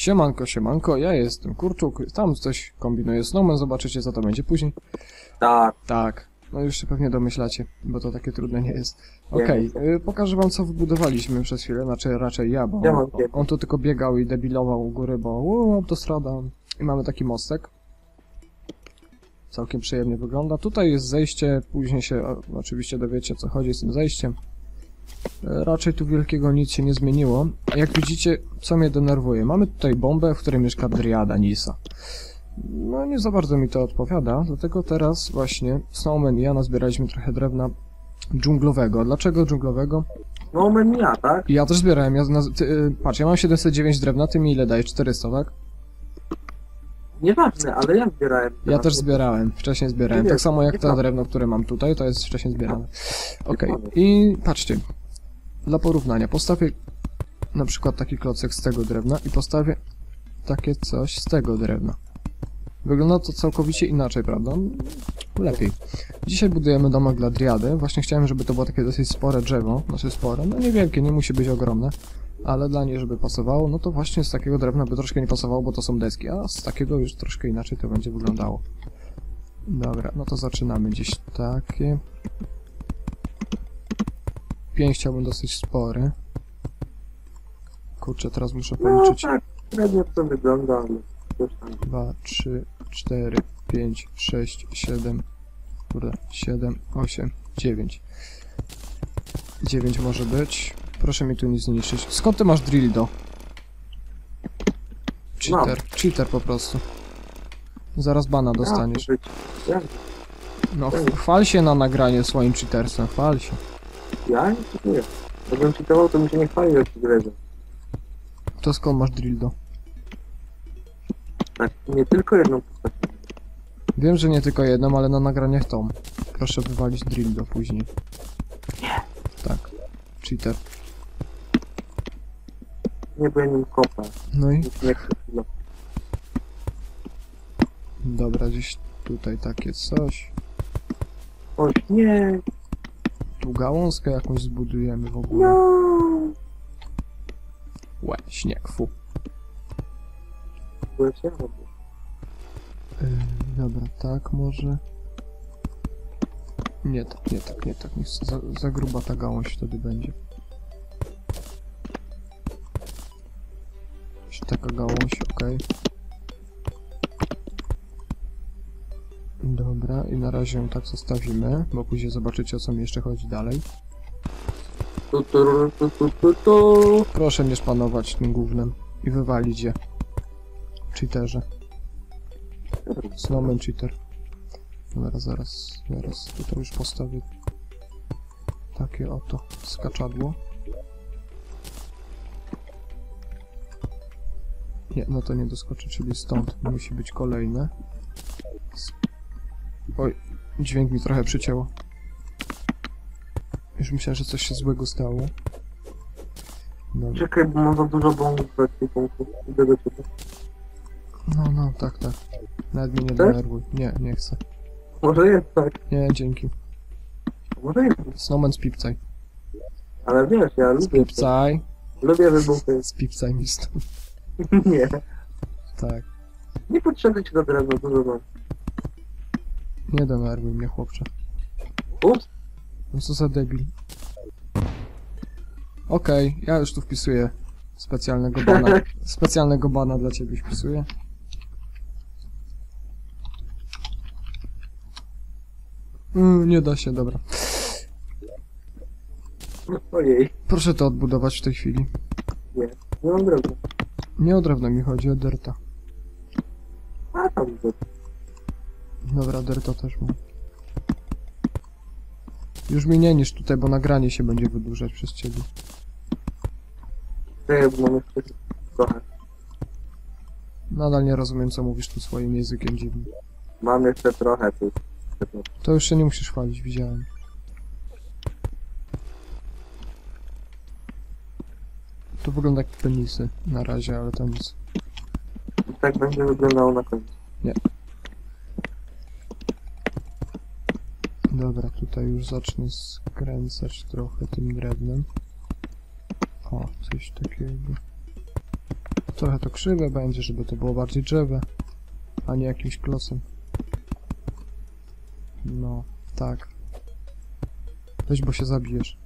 Siemanko, siemanko, ja jestem Kurczuk, tam coś kombinuje Snowman, zobaczycie co to będzie później. Tak, Tak, no już się pewnie domyślacie, bo to takie trudne nie jest. Okej, jest. y, pokażę wam co wybudowaliśmy przez chwilę, znaczy raczej ja, bo on, on tu tylko biegał i debilował u góry, bo u, autostrada. I mamy taki mostek. Całkiem przyjemnie wygląda. Tutaj jest zejście, później się o, oczywiście dowiecie co chodzi z tym zejściem. Raczej tu wielkiego nic się nie zmieniło. A jak widzicie, co mnie denerwuje? Mamy tutaj bombę, w której mieszka Driada Nisa. No nie za bardzo mi to odpowiada, dlatego teraz właśnie Snowman i ja nazbieraliśmy trochę drewna dżunglowego. Dlaczego dżunglowego? no men ja, tak? Ja też zbierałem, ja ty, y, patrz, ja mam 709 drewna, ty mi ile dajesz? 400, tak? Nieważne, ale ja zbierałem. Ja też zbierałem, wcześniej zbierałem, Nie, tak samo jak to drewno, które mam tutaj, to jest wcześniej zbierane. Okej, ma. i patrzcie, dla porównania, postawię na przykład taki klocek z tego drewna i postawię takie coś z tego drewna. Wygląda to całkowicie inaczej, prawda? Lepiej. Dzisiaj budujemy domek dla Driady. Właśnie chciałem, żeby to było takie dosyć spore drzewo. Znaczy spore, no niewielkie, nie musi być ogromne. Ale dla niej, żeby pasowało, no to właśnie z takiego drewna by troszkę nie pasowało, bo to są deski, a z takiego już troszkę inaczej to będzie wyglądało. Dobra, no to zaczynamy gdzieś takie. Pięć chciałbym dosyć spory. Kurczę, teraz muszę No policzyć. tak, średnio to wygląda, ale coś tam. 2, 3, 4, 5, 6, 7, kurde, 7, 8, 9. 9 może być. Proszę mi tu nie zniszczyć. Skąd ty masz dildo? Cheater, cheater po prostu. Zaraz bana dostaniesz. Ja, No, ch- chwal się na nagranie swoim cheatersem, chwal się. Ja nie. Jakbym czytował, to bym się nie chwalił jak grę. To skąd masz dildo? Tak, nie tylko jedną postać. Wiem, że nie tylko jedną, ale na nagraniach tą. Proszę wywalić dildo później. Tak. Cheater. Nie, ja nim kopę. No i nie chcę. Dobra, gdzieś tutaj takie coś. Oj, nie, Tu gałązkę jakąś zbudujemy w ogóle. no. Łe, śnieg, fu. Yy, dobra, tak może. Nie tak, nie tak, nie tak. Nie chcę. Za, za gruba ta gałąź wtedy będzie. Taka gałąź, okej. Dobra, i na razie ją tak zostawimy, bo później zobaczycie o co mi jeszcze chodzi dalej. Tu, tu, tu, tu, tu, tu. Proszę nie szpanować tym gównem i wywalić je. Cheaterze. Snowman cheater. Dobra, zaraz, zaraz tutaj już postawię takie oto skaczadło. Nie, no to nie doskoczy, czyli stąd musi być kolejne. Oj, dźwięk mi trochę przycięło. Już myślałem, że coś się złego stało. Dobra. Czekaj, bo mam za dużo bombów w ekwipunku. Idę do ciebie. No, no, tak, tak. Nawet mnie nie Chcesz? denerwuj. Nie, nie chcę. Może jest tak, Nie, dzięki. może jest. Snowman spipcaj. Ale wiesz, ja lubię, Spipcaj. lubię wybuchy. Spipcaj mi stąd. nie, Tak. nie potrzebny ci do drewna, dużo mam. Nie denerwuj mnie, chłopcze. Ups, No co za debil. Okej, ja już tu wpisuję specjalnego bana. Specjalnego bana dla ciebie wpisuję. Mm, nie da się, dobra. ojej, Proszę to odbudować w tej chwili. nie mam drewna. Nie o drewno mi chodzi, o derta. A tam idę. Dobra, derta też mam. Już mi nie niż tutaj, bo nagranie się będzie wydłużać przez ciebie. Czekaj, bo mam jeszcze trochę. Nadal nie rozumiem, co mówisz tu swoim językiem dziwnym. Mam jeszcze trochę tu. To już się nie musisz chwalić, widziałem. To wygląda jak penisy na razie, ale to nic. Tak będzie wyglądało na końcu. Dobra, tutaj już zacznę skręcać trochę tym drewnem. O, coś takiego. Trochę to krzywe będzie, żeby to było bardziej drzewe, a nie jakimś klocem. No, tak. Weź, bo się zabijesz.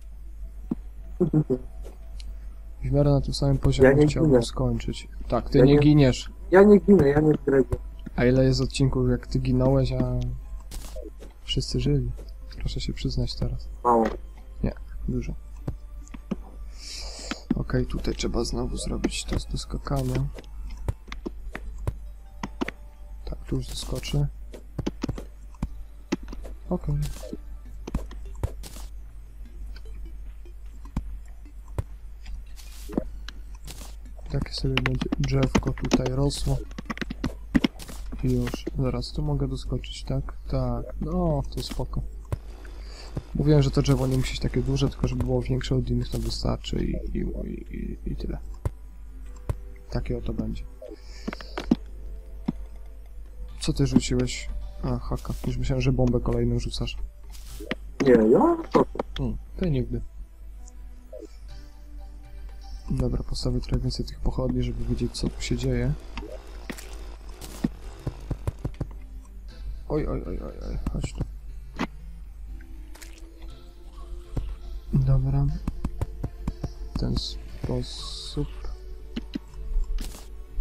W miarę na tym samym poziomie Ja chciałbym ginę. skończyć. Tak, ty Ja nie nie- giniesz. Ja nie ginę, ja nie zdradzę. A ile jest odcinków, jak ty ginąłeś, a wszyscy żyli? Proszę się przyznać teraz. Mało. Dużo. Okej, tutaj trzeba znowu zrobić to do skakania. Tak, tu już zaskoczy. Okej. Takie sobie będzie drzewko tutaj rosło. I już. Zaraz, tu mogę doskoczyć, tak? Tak. No, to spoko. Mówiłem, że to drzewo nie musi być takie duże, tylko żeby było większe od innych, to wystarczy i, i, i, i, tyle. Takie oto będzie. Co ty rzuciłeś? A, haka. Już myślałem, że bombę kolejną rzucasz. Nie, ja? To, Hmm, ty nigdy. Dobra, postawię trochę więcej tych pochodni, żeby wiedzieć, co tu się dzieje. Oj, oj, oj, oj, oj, chodź tu. Dobra. W ten sposób.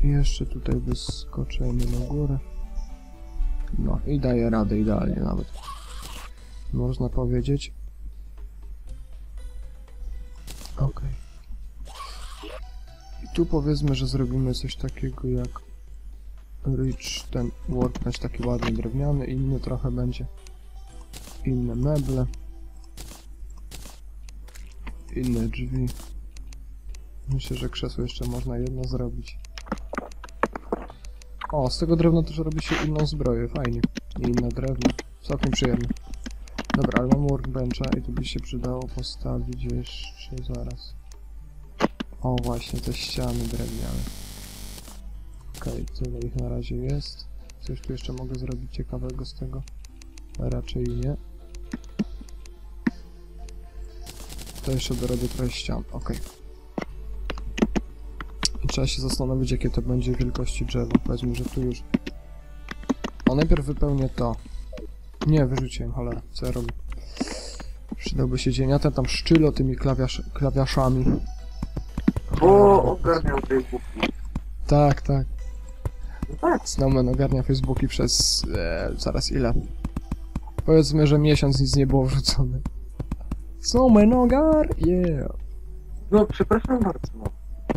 Jeszcze tutaj wyskoczymy na górę. No i daję radę idealnie nawet. Można powiedzieć. Okej. I tu powiedzmy, że zrobimy coś takiego jak Rich, ten workbench taki ładny, drewniany, inny trochę będzie. Inne meble. Inne drzwi. Myślę, że krzesło jeszcze można jedno zrobić. O, z tego drewna też robi się inną zbroję, fajnie. I inne drewno. Całkiem przyjemne. Dobra, ale mam workbencha i tu by się przydało postawić jeszcze zaraz. O, właśnie, te ściany drewniane. Okej, tyle ich na razie jest. Coś tu jeszcze mogę zrobić ciekawego z tego? Raczej nie. To jeszcze dorobię trochę ścian, okej. I trzeba się zastanowić, jakie to będzie wielkości drzewa. Powiedzmy, że tu już... O, najpierw wypełnię to. Nie, wyrzuciłem, cholera, co ja robię? Przydałby się dzień, a ten tam szczylo tymi klawiasz, klawiaszami. o, ogarniam Facebook. Tak, tak. No tak, Snowman ogarnia Facebooki przez... E, zaraz ile? Powiedzmy, że miesiąc nic nie było wrzucone. Snowman ogar! Yeah! no przepraszam bardzo.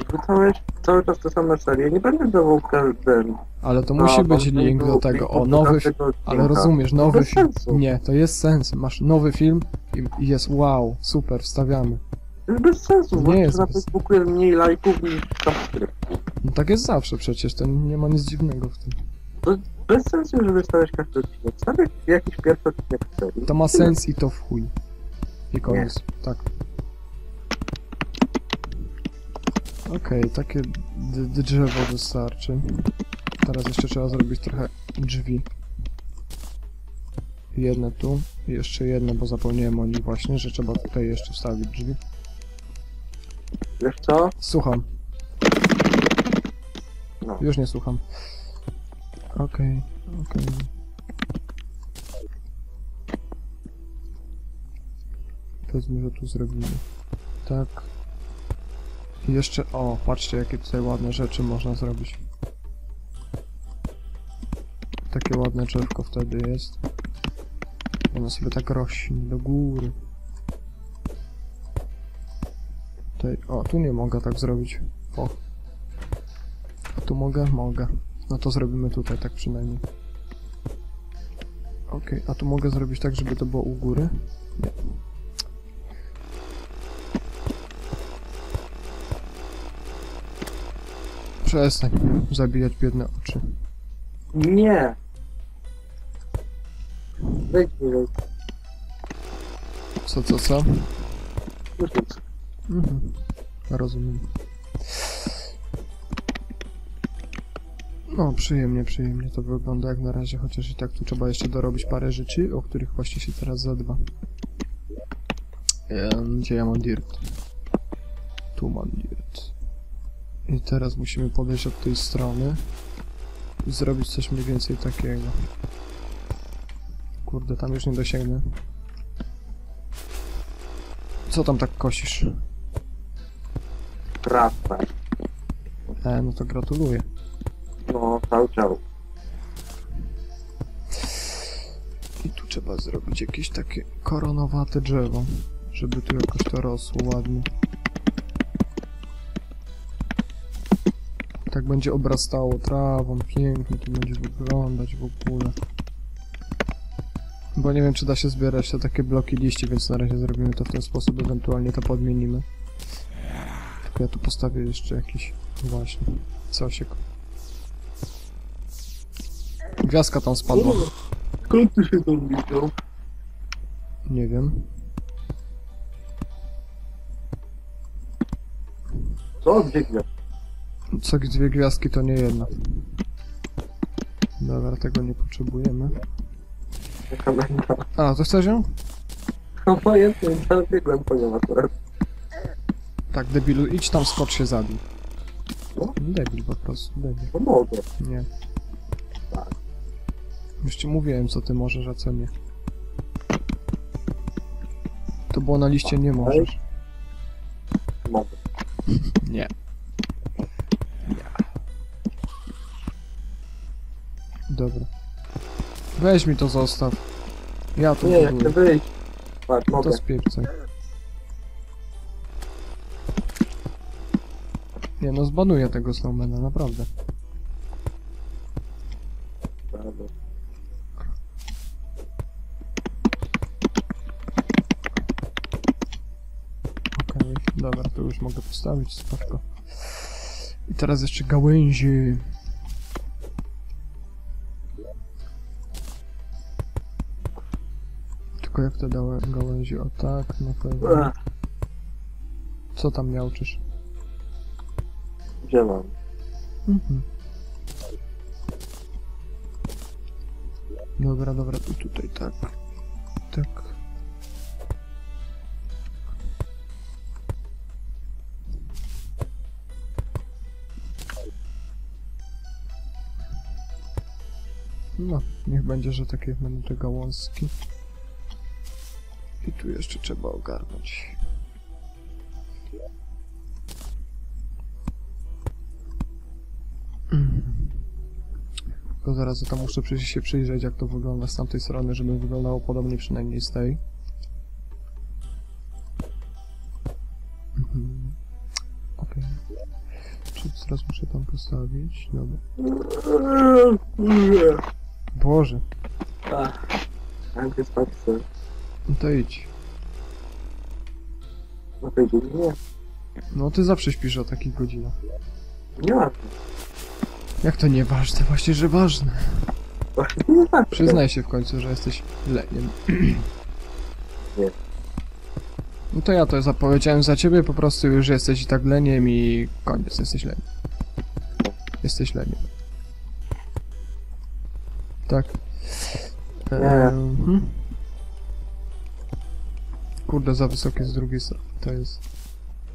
Wrzucałeś cały czas te same serie. Nie będę dawał ten. Ale to musi być link do tego. O, nowy... fi- Ale rozumiesz, nowy film. Nie, to jest sens. Masz nowy film i- jest wow, super, wstawiamy. To jest bez sensu, bo jest na bez- Facebooku jest mniej lajków niż subskrypcji. No tak jest zawsze przecież, to nie ma nic dziwnego w tym. Bez sensu, żeby stawiać każdy odcinek. Stawiać jakiś pierwszy odcinek serii. To ma sens i to w chuj. I koniec. Tak. Okej, takie d- d- drzewo wystarczy. Teraz jeszcze trzeba zrobić trochę drzwi. Jedne tu, i jeszcze jedne, bo zapomniałem o nich właśnie, że trzeba tutaj jeszcze wstawić drzwi. Wiesz co? Słucham. No. Już nie słucham. Okej, okej. Powiedzmy, że tu zrobimy. Tak. I jeszcze, o, patrzcie jakie tutaj ładne rzeczy można zrobić. Takie ładne drzewko wtedy jest. Ono sobie tak rośnie do góry. Tutaj, o, tu nie mogę tak zrobić. O. A tu mogę? Mogę. No to zrobimy tutaj, tak przynajmniej. Okej, a tu mogę zrobić tak, żeby to było u góry? Nie. Przestań zabijać biedne oczy. Nie. Wejdź niżej. Co, co, co? Nic. Mhm. Rozumiem. No, przyjemnie, przyjemnie to wygląda jak na razie, chociaż i tak tu trzeba jeszcze dorobić parę rzeczy, o których właśnie się teraz zadba. Gdzie ja mam dirt? Tu mam dirt. I teraz musimy podejść od tej strony i zrobić coś mniej więcej takiego. Kurde, tam już nie dosięgnę. Co tam tak kosisz? Trawę. E, no to gratuluję. No, cały ciał. I tu trzeba zrobić jakieś takie koronowate drzewo, żeby tu jakoś to rosło ładnie. Tak będzie obrastało trawą, pięknie to będzie wyglądać w ogóle. Bo nie wiem, czy da się zbierać te takie bloki liści, więc na razie zrobimy to w ten sposób, ewentualnie to podmienimy. Tylko ja tu postawię jeszcze jakiś, właśnie, cosiek. Gwiazdka tam spadła. Skąd ty się tam widział? Nie wiem. Co? Gdzie gwiazd? Co dwie gwiazdki to nie jedna. Dobra, tego nie potrzebujemy. Jaka? A, to chcesz ją? No pojętnie, zabiegłem po nią akurat. Tak, debilu, idź tam, skocz się zabij. Co? Debil po prostu, debil. No mogę. Nie. Tak. Już ci mówiłem, co ty możesz, a co nie. To było na liście nie możesz. Mogę. Nie. Dobra. Weź mi to zostaw. Ja tu Nie, jak chcę buduję. wyjść. Patrz, mogę. To spiepcaj. Nie no, zbanuję tego Snowmana, naprawdę. Dobra. Okej, dobra, to już mogę postawić, spoko. I teraz jeszcze gałęzie. Tylko jak to dałem gałęzie? O tak, na pewno. Co tam miałczysz? Gdzie mam? Mhm. Dobra, dobra, i tutaj tak. Tak. No, niech będzie, że takie będą te gałązki. I tu jeszcze trzeba ogarnąć. Mhm. Tylko zaraz to muszę się przyjrzeć, jak to wygląda z tamtej strony, żeby wyglądało podobnie przynajmniej z tej. Mhm. Okej. Czy teraz muszę tam postawić? Dobra. Nie. Boże, jak jest tak. No to idź. Na tej godzinie? No ty zawsze śpisz o takich godzinach. Nie ma. Jak to nieważne? Właśnie, że ważne. Właśnie nie tak. Przyznaj się w końcu, że jesteś leniem. Nie. No to ja to zapowiedziałem za ciebie, po prostu już jesteś i tak leniem i koniec, jesteś leniem. Jesteś leniem. Tak. Nie. Ehm, Kurde, za wysokie z drugiej strony. To jest...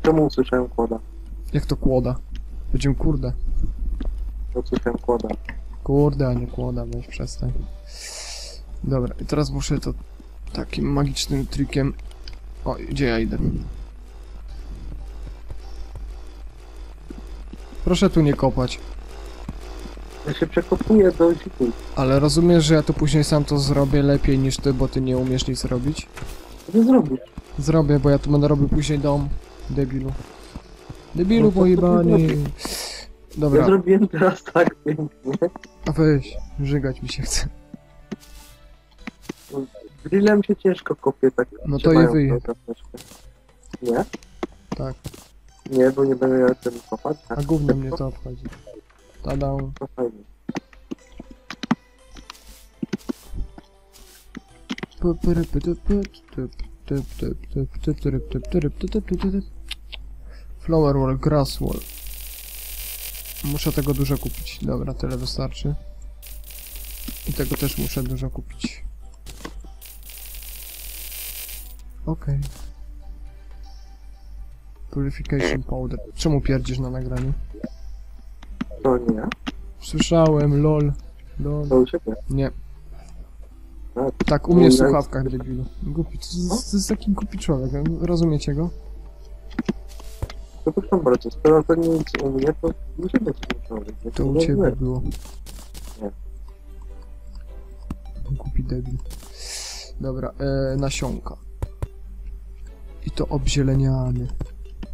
Czemu usłyszałem kłoda? Jak to kłoda? Będziemy kurde. Usłyszałem kłoda. Kurde, a nie kłoda, weź przestań. Dobra, i teraz muszę to takim magicznym trikiem... O, gdzie ja idę? Proszę tu nie kopać. Ja się przekopuję do ziku. Ale rozumiesz, że ja to później sam to zrobię lepiej niż ty, bo ty nie umiesz nic robić? Zrobisz? Zrobię, bo ja tu będę robił później dom. Debilu. Debilu No to ty pojebany. Ja Dobra, zrobiłem teraz tak pięknie. a weź, żygać mi się chce. Grillem się ciężko kopie tak. No to je wyje. Nie? Tak, Nie, bo nie będę miał czym kopać. a gówno mnie to obchodzi. Tada. To fajnie. Flower wall, grass wall. Muszę tego dużo kupić. Dobra, tyle wystarczy. I tego też muszę dużo kupić. Okej. Purification powder. Czemu pierdzisz na nagraniu? To nie. Słyszałem, lol. Lol. Nie. No. Tak, u mnie w No, słuchawkach, debilu. Głupi, to, jest- to jest taki głupi człowiek, rozumiecie go? Przepraszam bardzo, skoro to nic u mnie, to u ciebie być. nie? To u nie ciebie było. Nie. Głupi debil. Dobra, e, nasionka. I to obzieleniany.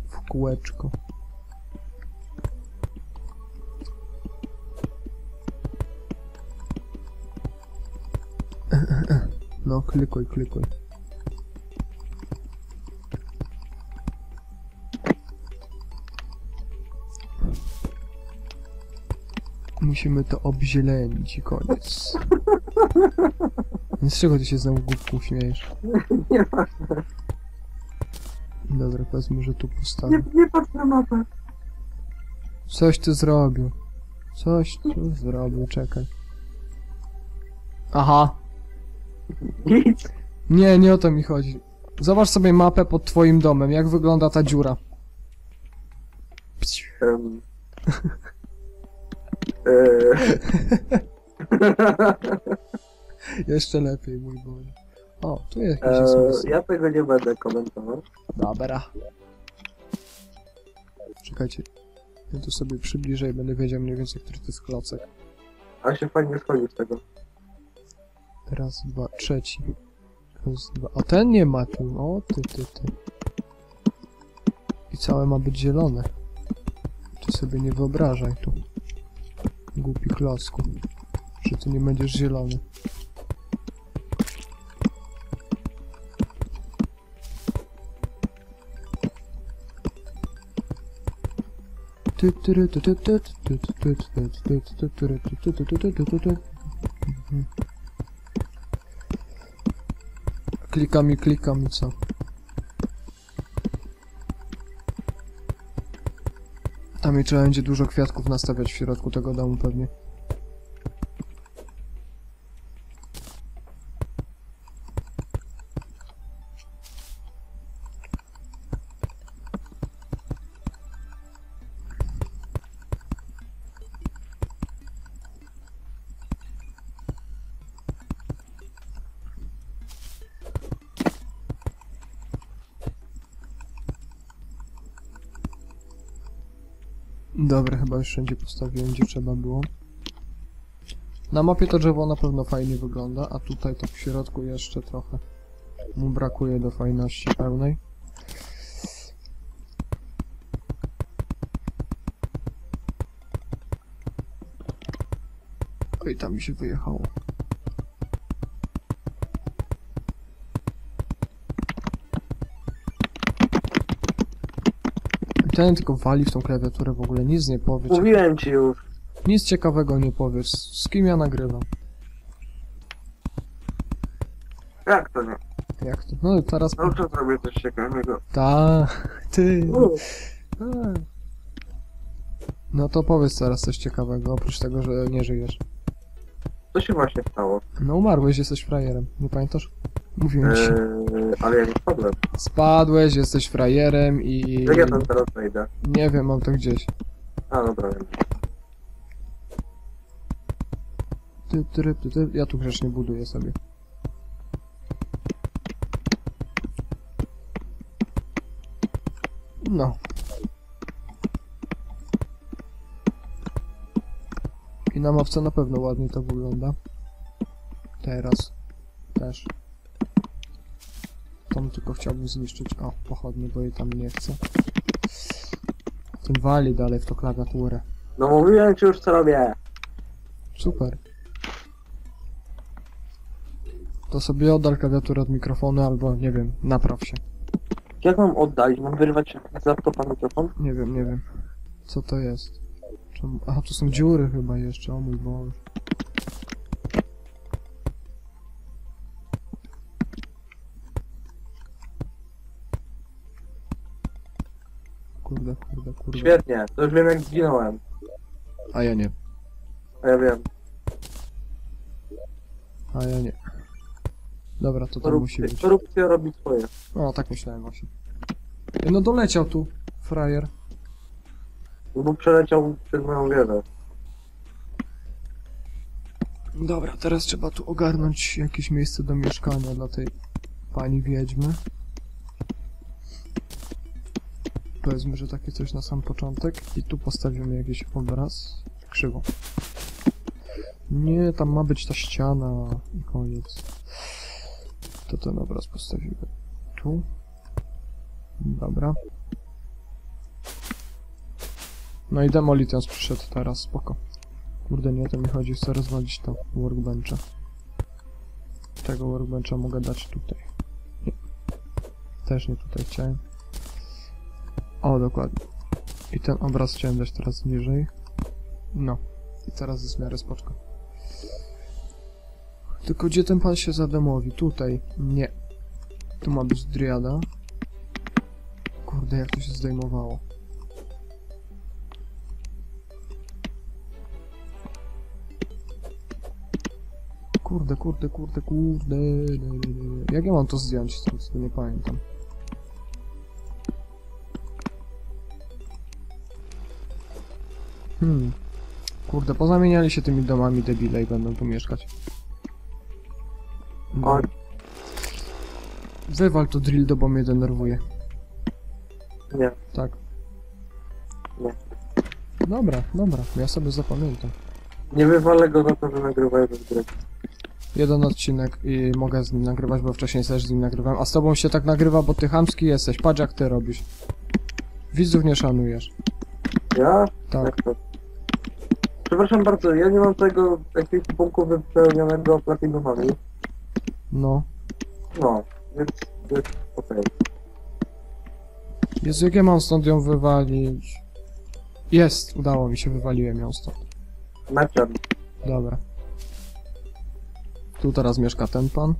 W kółeczko. No, klikuj, klikuj. Musimy to obzielenić i koniec. Z czego ty się znowu głupku śmiejesz? Nie ma, Dobra, powiedzmy, że tu postawię. nie, nie patrz na mapę. Coś ty zrobił. Coś tu zrobił, czekaj. Aha. Nie, nie o to mi chodzi. Zobacz sobie mapę pod twoim domem, jak wygląda ta dziura. Um. eee, Jeszcze lepiej, mój Boże. O, tu jest jakiś eee, ja tego nie będę komentował. Dobra. Czekajcie. Ja tu sobie przybliżę i będę wiedział mniej więcej, który to jest klocek. A się fajnie schodzi z tego. Raz, dwa, trzeci. Dwa. A ten nie ma tu. O, ty, ty, ty. I całe ma być zielone. Ty sobie nie wyobrażaj tu. Głupi klocku. Że ty nie będziesz zielony. Klikam i klikam i co? Tam i trzeba będzie dużo kwiatków nastawiać w środku tego domu pewnie. Chyba wszędzie postawiłem, gdzie trzeba było. Na mapie to drzewo na pewno fajnie wygląda, a tutaj to w środku jeszcze trochę mu brakuje do fajności pełnej. Oj, tam mi się wyjechało. Ten tylko wali w tą klawiaturę w ogóle, nic nie powie. Mówiłem ci już. Nic ciekawego nie powiesz. Z kim ja nagrywam? Jak to nie? Jak to? No teraz... No to zrobię coś ciekawego. Ta, ty. U, A. No to powiedz teraz coś ciekawego, oprócz tego, że nie żyjesz. Co się właśnie stało? No umarłeś, jesteś frajerem. Nie pamiętasz? Mówiłem ci. Ale ja nie spadłem. Spadłeś, jesteś frajerem i... Jak ja tam teraz wejdę? Nie wiem, mam to gdzieś. A dobra, wiem. Ty, ty, ty, ty. Ja tu grzecznie buduję sobie. No. I na mapce na pewno ładnie to wygląda. Teraz. Też. Tylko chciałbym zniszczyć. O, pochodnie, bo jej tam nie chcę. Ten wali dalej w to klawiaturę. No mówiłem ci już co robię. Super. To sobie oddal klawiaturę od mikrofonu albo, nie wiem, napraw się. Jak mam oddalić? Mam wyrwać z laptopa mikrofon? Nie wiem, nie wiem. Co to jest? Czemu? Aha, tu są dziury chyba jeszcze, o mój Boże. Kurde, kurde, kurde. Świetnie, to już wiem jak zginąłem. A ja nie, A ja wiem. a ja nie. Dobra, to tam musi Korupcja, być. korupcja robi swoje. O, tak myślałem właśnie. No doleciał tu. frajer. Bo przeleciał przez moją wieżę. Dobra, teraz trzeba tu ogarnąć jakieś miejsce do mieszkania dla tej pani wiedźmy. Powiedzmy, że takie coś na sam początek. I tu postawimy jakiś obraz. Krzywo. Nie, tam ma być ta ściana i koniec. To ten obraz postawimy tu. Dobra. No i Demolitians przyszedł teraz, spoko. Kurde, nie o to mi chodzi, chcę rozwalić to workbencha. Tego workbencha mogę dać tutaj. Nie. Też nie tutaj chciałem. O, dokładnie. I ten obraz chciałem dać teraz niżej. No. I teraz jest w miarę spoczko. Tylko gdzie ten pan się zademowi? Tutaj. Nie. Tu ma być driada. Kurde, jak to się zdejmowało. Kurde, kurde, kurde, kurde. Jak ja mam to zdjąć? To nie pamiętam. Hmm. Kurde, pozamieniali się tymi domami debile i będą tu mieszkać. No. Wywal to drill, bo mnie denerwuje. Nie. Tak. Nie. Dobra, dobra, ja sobie zapamiętam. Nie wywalę go za to, że nagrywają bez gry. Jeden odcinek i mogę z nim nagrywać, bo wcześniej też z nim nagrywałem. A z tobą się tak nagrywa, bo ty chamski jesteś. Patrz jak ty robisz. Widzów nie szanujesz. Ja? Tak. To? Przepraszam bardzo, ja nie mam tego ekwipunku wypełnionego platinumami. No. No, więc jest okej. Jezu, jak ja mam stąd ją wywalić? Jest, udało mi się, wywaliłem ją stąd. Meczem. Dobra. Tu teraz mieszka ten pan.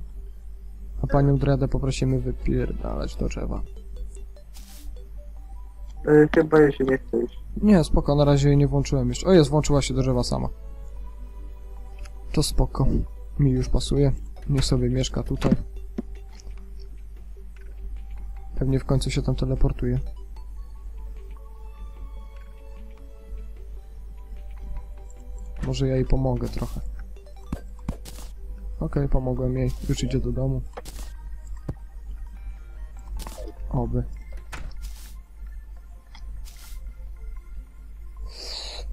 A panią Dredę poprosimy wypierdalać do drzewa. Y, chyba jej się nie chce. Nie, spoko, na razie jej nie włączyłem jeszcze. O jest, włączyła się do drzewa sama. To spoko. Mi już pasuje. Niech sobie mieszka tutaj. Pewnie w końcu się tam teleportuje. Może ja jej pomogę trochę. Okej, pomogłem jej. Już idzie do domu. Oby.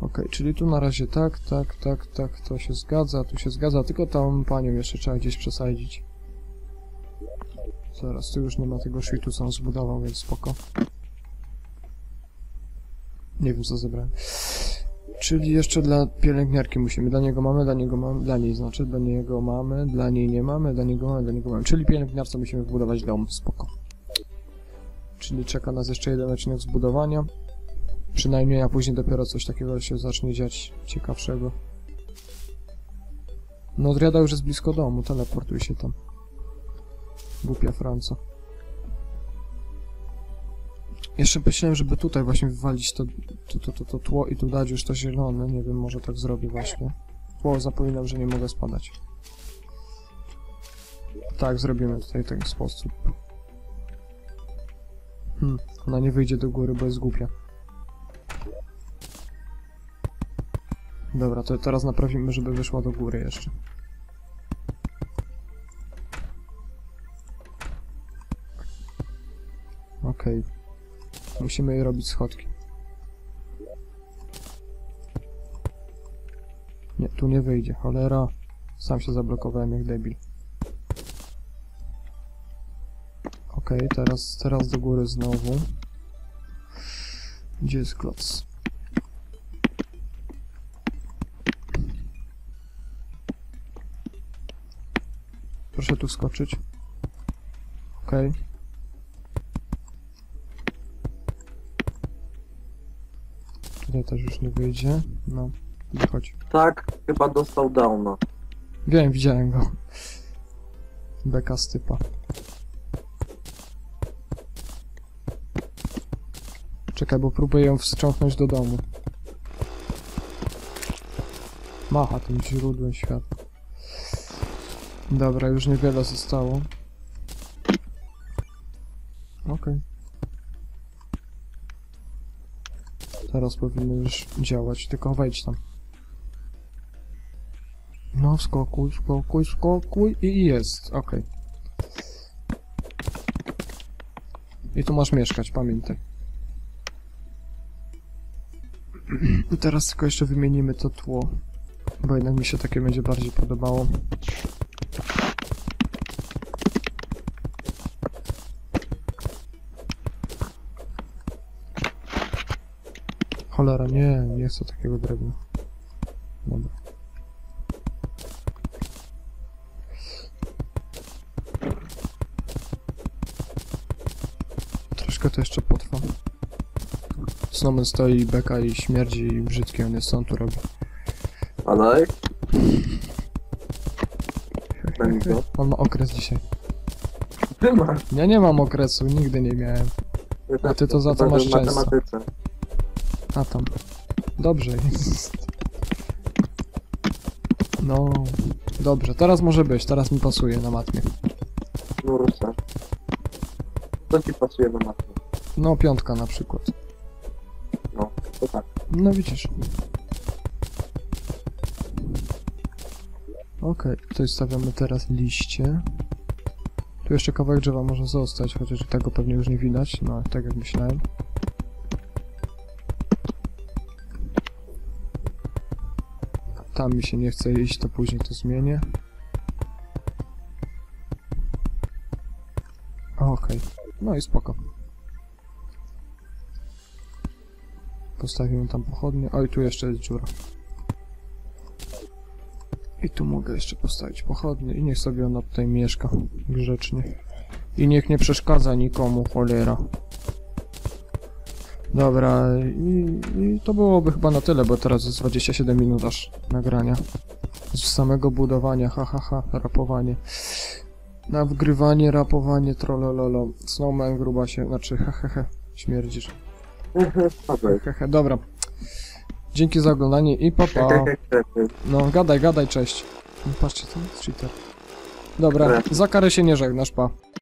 Okej, czyli tu na razie tak, tak, tak, tak, to się zgadza, tu się zgadza, tylko tą panią jeszcze trzeba gdzieś przesadzić. Zaraz, tu już nie ma tego co on zbudował, więc spoko. Nie wiem, co zebrałem. Czyli jeszcze dla pielęgniarki musimy, dla niego mamy, dla niego mamy, dla niej znaczy, dla niego mamy, dla niej nie mamy, dla niego mamy, dla niego mamy. Czyli pielęgniarce musimy wbudować dom, spoko. Czyli czeka nas jeszcze jeden odcinek zbudowania. Przynajmniej, a później dopiero coś takiego się zacznie dziać ciekawszego. No, Driada już jest blisko domu, teleportuj się tam. Głupia Franca. Jeszcze myślałem, żeby tutaj właśnie wywalić to, to, to, to, to tło i tu dać już to zielone. Nie wiem, może tak zrobię właśnie. Tło, zapominam, że nie mogę spadać. Tak, zrobimy tutaj w ten sposób. Hmm, ona nie wyjdzie do góry, bo jest głupia. Dobra, to teraz naprawimy, żeby wyszła do góry jeszcze. Okej. Musimy jej robić schodki. Nie, tu nie wyjdzie, cholera. Sam się zablokowałem jak debil. Okej, teraz, teraz do góry znowu. Gdzie jest kloc? Proszę tu wskoczyć. Okej. Tutaj też już nie wyjdzie. No, wychodź. Tak, chyba dostał downa. Wiem, widziałem go. Beka z Czekaj, bo próbuję ją wstrząknąć do domu. Macha tym źródłem światła. Dobra, już niewiele zostało. Okej. Teraz powinno już działać, tylko wejdź tam. No, wskokuj, wskokuj, wskokuj i jest, okej. I tu masz mieszkać, pamiętaj. I teraz tylko jeszcze wymienimy to tło, bo jednak mi się takie będzie bardziej podobało. Cholera, nie, nie chcę takiego drewna. Dobra. Troszkę to jeszcze potrwa. Snowman stoi, beka i śmierdzi i brzydki on jest, co on tu robi? Alej? Benzo? On ma okres dzisiaj. Ty masz. Ja nie mam okresu, nigdy nie miałem. A ty to za co masz często? matematyce. A tam. Dobrze jest. No, dobrze, teraz może być, teraz mi pasuje na matmie. No ruszę. Co ci pasuje na matmę? No, piątka na przykład. No, tak. Widzisz. Okej, tutaj stawiamy teraz liście. Tu jeszcze kawałek drzewa może zostać, chociaż tego pewnie już nie widać, no tak jak myślałem. Tam mi się nie chce iść, to później to zmienię. Okej, no i spoko. Postawimy tam pochodnie. Oj, tu jeszcze jest dziura. I tu mogę jeszcze postawić pochodnie i niech sobie ona tutaj mieszka grzecznie. I niech nie przeszkadza nikomu, cholera. Dobra, i, i to byłoby chyba na tyle, bo teraz jest 27 minut aż nagrania. Z samego budowania, ha ha ha, rapowanie. Na wgrywanie, rapowanie, trollololo. Snowman gruba się, znaczy he he he, śmierdzisz. Hehe, dobra. Dzięki za oglądanie i papa. Pa. No, gadaj, gadaj, cześć. No, patrzcie, to jest cheater. Dobra, za karę się nie żegnasz, pa.